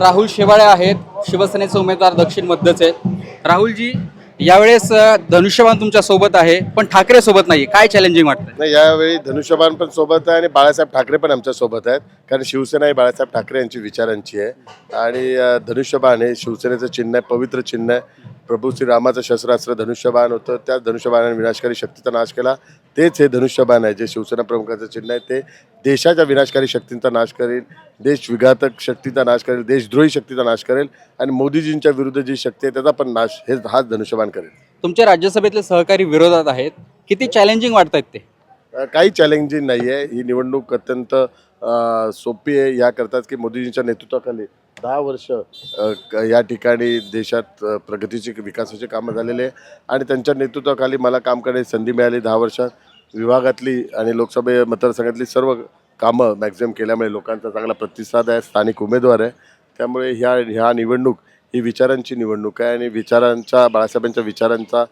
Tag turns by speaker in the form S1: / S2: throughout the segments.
S1: राहुल शेवाळे आहेत. शिवसेनेचे उमेदवार दक्षिण मध्यचे. राहुलजी यावेळेस धनुष्यबाण तुमच्यासोबत आहे पण ठाकरे सोबत नाही काय चॅलेंजिंग वाटतं
S2: नाही यावेळी धनुष्यबाण पण सोबत आहे आणि बाळासाहेब ठाकरे पण आमच्यासोबत आहेत. कारण शिवसेना ही बाळासाहेब ठाकरे यांची विचारांची आहे. आणि धनुष्यबाण हे शिवसेनेचं चिन्ह आहे पवित्र चिन्ह आहे. प्रभू श्रीरामाचं शस्त्रास्त्र धनुष्यबाण होतं. त्या धनुष्यबाणाने विनाशकारी शक्तीचा नाश केला. तेच हे धनुष्यबाण आहे. जे शिवसेना प्रमुखाचं चिन्ह आहे ते देशाच्या विनाशकारी शक्तींचा नाश करेल. देश विघातक शक्तीचा नाश करेल. देशद्रोही शक्तीचा नाश करेल. आणि मोदीजींच्या विरुद्ध जी शक्ती आहे त्याचा पण नाश हे हाच धनुष्यबाण करेल.
S1: तुमच्या राज्यसभेतले सहकारी विरोधात आहेत. किती चॅलेंजिंग वाटतायत ते?
S2: अ, काही चॅलेंजिंग नाही आहे ही निवडणूक अत्यंत सोपी आहे. याकरताच की मोदीजींच्या नेतृत्वाखाली दहा वर्ष क- या ठिकाणी देशात प्रगतीचे प्रगतीची कामं झालेले आहे आणि त्यांच्या नेतृत्वाखाली मला काम करण्याची संधी मिळाली दहा वर्षात विभागातली आणि लोकसभे मतदारसंघातली सर्व कामं मॅक्झिमम केल्यामुळे लोकांचा चांगला प्रतिसाद आहे स्थानिक उमेदवार आहे. त्यामुळे ह्या ह्या निवडणूक ही विचारांची निवडणूक आहे आणि विचारांच्या बाळासाहेबांच्या विचारांचा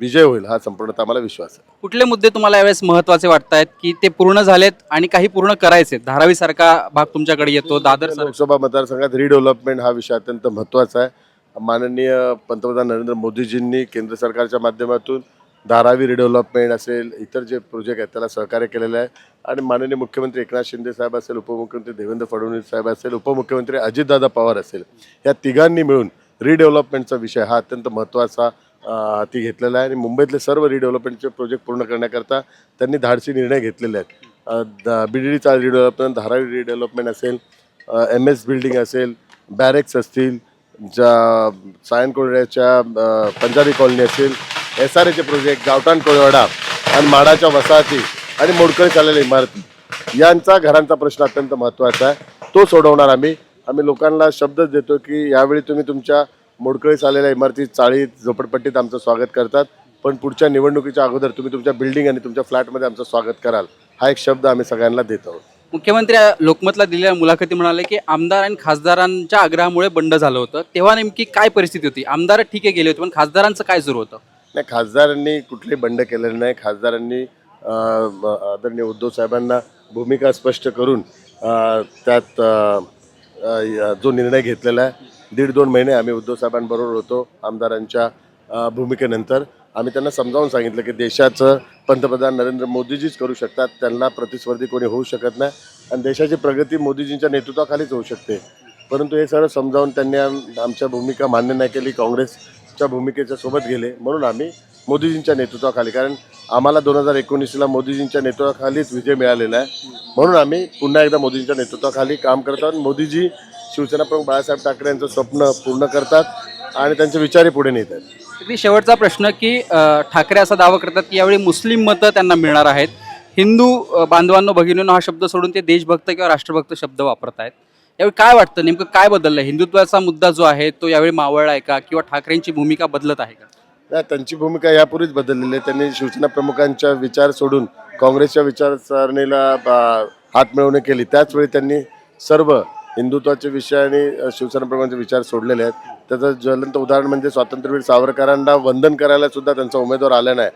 S2: विजय होईल हा संपूर्णतः आम्हाला विश्वास आहे.
S1: कुठले मुद्दे तुम्हाला यावेळेस महत्त्वाचे वाटतायत की ते पूर्ण झालेत आणि काही पूर्ण करायचे धारावी सारखा भाग तुमच्याकडे येतो दादर
S2: लोकसभा मतदारसंघात रिडेव्हलपमेंट हा विषय अत्यंत महत्त्वाचा आहे. माननीय पंतप्रधान नरेंद्र मोदीजींनी केंद्र सरकारच्या माध्यमातून धारावी रिडेव्हलपमेंट असेल इतर जे प्रोजेक्ट आहेत त्याला सहकार्य केलेलं आहे. आणि माननीय मुख्यमंत्री एकनाथ शिंदे साहेब असेल उपमुख्यमंत्री देवेंद्र फडणवीस साहेब असेल उपमुख्यमंत्री अजितदादा पवार असेल या तिघांनी मिळून रिडेव्हलपमेंटचा विषय हा अत्यंत महत्त्वाचा ती घेतलेला आहे आणि मुंबईतले सर्व रिडेव्हलपमेंटचे प्रोजेक्ट पूर्ण करण्याकरता त्यांनी धाडसी निर्णय घेतलेले आहेत. बी डी डीचा रिडेव्हलपमेंट धारावी रिडेव्हलपमेंट असेल एम एस बिल्डिंग असेल बॅरेक्स असतील ज्या सायन कोळ्याच्या पंजाबी कॉलनी असेल एस आर एचे प्रोजेक्ट गावठाण कोळवाडा आणि माडाच्या वसाहती आणि मोडकळी चाललेल्या इमारती. यांचा घरांचा प्रश्न अत्यंत महत्त्वाचा आहे. तो सोडवणार आम्ही. आम्ही लोकांना शब्दच देतो की यावेळी तुम्ही तुमच्या मोडकळीस आलेल्या इमारतीत चाळीत झोपडपट्टीत आमचं स्वागत करतात. पण पुढच्या निवडणुकीच्या अगोदर तुम्ही तुमच्या बिल्डिंग आणि तुमच्या फ्लॅटमध्ये आमचं स्वागत कराल. हा एक शब्द आम्ही सगळ्यांना देत आहोत.
S1: मुख्यमंत्री लोकमतला दिलेल्या मुलाखती म्हणाले की आमदार आणि खासदारांच्या आग्रहामुळे बंड झालं होतं. तेव्हा नेमकी काय परिस्थिती होती? आमदार ठीक आहे गेले होते पण खासदारांचं काय सुरू होतं?
S2: नाही खासदारांनी कुठले बंड केलेले नाही. खासदारांनी आदरणीय उद्धव साहेबांना भूमिका स्पष्ट करून त्यात जो निर्णय घेतलेला आहे दीड दोन महिने आम्ही उद्धव साहेबांबरोबर होतो आमदारांच्या भूमिकेनंतर. आम्ही त्यांना समजावून सांगितलं की देशाचं पंतप्रधान नरेंद्र मोदीजीच करू शकतात त्यांना प्रतिस्पर्धी कोणी होऊ शकत नाही आणि देशाची प्रगती मोदीजींच्या नेतृत्वाखालीच होऊ शकते. परंतु हे सर्व समजावून त्यांनी आमच्या भूमिका मान्य नाही केली काँग्रेसच्या भूमिकेच्या सोबत गेले. म्हणून आम्ही मोदीजींच्या नेतृत्वाखाली कारण आम्हाला दोन हजार एकोणीसला मोदीजींच्या नेतृत्वाखालीच विजय मिळालेला आहे. म्हणून आम्ही पुन्हा एकदा मोदीजींच्या नेतृत्वाखाली काम करत आहोत. मोदीजी शिवसेना प्रमुख बाळासाहेब ठाकरे यांचं स्वप्न पूर्ण करतात आणि त्यांचे विचारही पुढे नेत आहेत.
S1: अगदी शेवटचा प्रश्न की ठाकरे असा दावा करतात की यावेळी मुस्लिम मतं त्यांना मिळणार आहेत. हिंदू बांधवांनो भगिनींनो हा शब्द सोडून ते देशभक्त किंवा राष्ट्रभक्त शब्द वापरत आहेत. यावेळी काय वाटतं? नेमकं काय बदललं? हिंदुत्वाचा मुद्दा जो आहे तो यावेळी मावळला आहे का? किंवा ठाकरेंची भूमिका बदलत आहे का?
S2: नाही त्यांची भूमिका यापूर्वीच बदललेली आहे. त्यांनी शिवसेना प्रमुखांच्या विचार सोडून काँग्रेसच्या विचारसरणीला हात मिळवणी केली. त्याचवेळी त्यांनी सर्व हिंदुत्वाचे विषय आणि अ, शिवसेना प्रमुखांचे विचार सोडलेले आहेत. त्याचं ज्वलंत उदाहरण म्हणजे स्वातंत्र्यवीर सावरकरांना वंदन करायला सुद्धा त्यांचा उमेदवार आला नाही.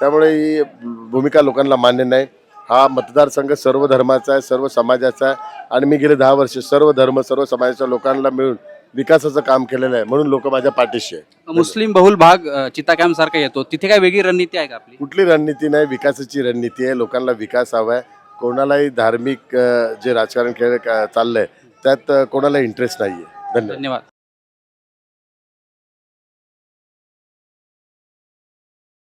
S2: त्यामुळे ही भूमिका लोकांना मान्य नाही. हा मतदारसंघ सर्व धर्माचा आहे सर्व समाजाचा आहे आणि मी गेले दहा वर्ष सर्व धर्म सर्व समाजाच्या लोकांना मिळून विकासाचं काम केलेलं आहे म्हणून लोक माझ्या पाठीशी आहे
S1: मुस्लिम बहुल भाग अ, चिता कॅम्प सारखा येतो. तिथे काय वेगळी रणनीती आहे का आपली?
S2: कुठली रणनीती नाही विकासाची रणनीती आहे. लोकांना विकास हवा आहे. कोणालाही धार्मिक जे राजकारण खेळ चाललंय त्यात कोणाला इंटरेस्ट नाही आहे धन्यवाद.
S1: धन्यवाद.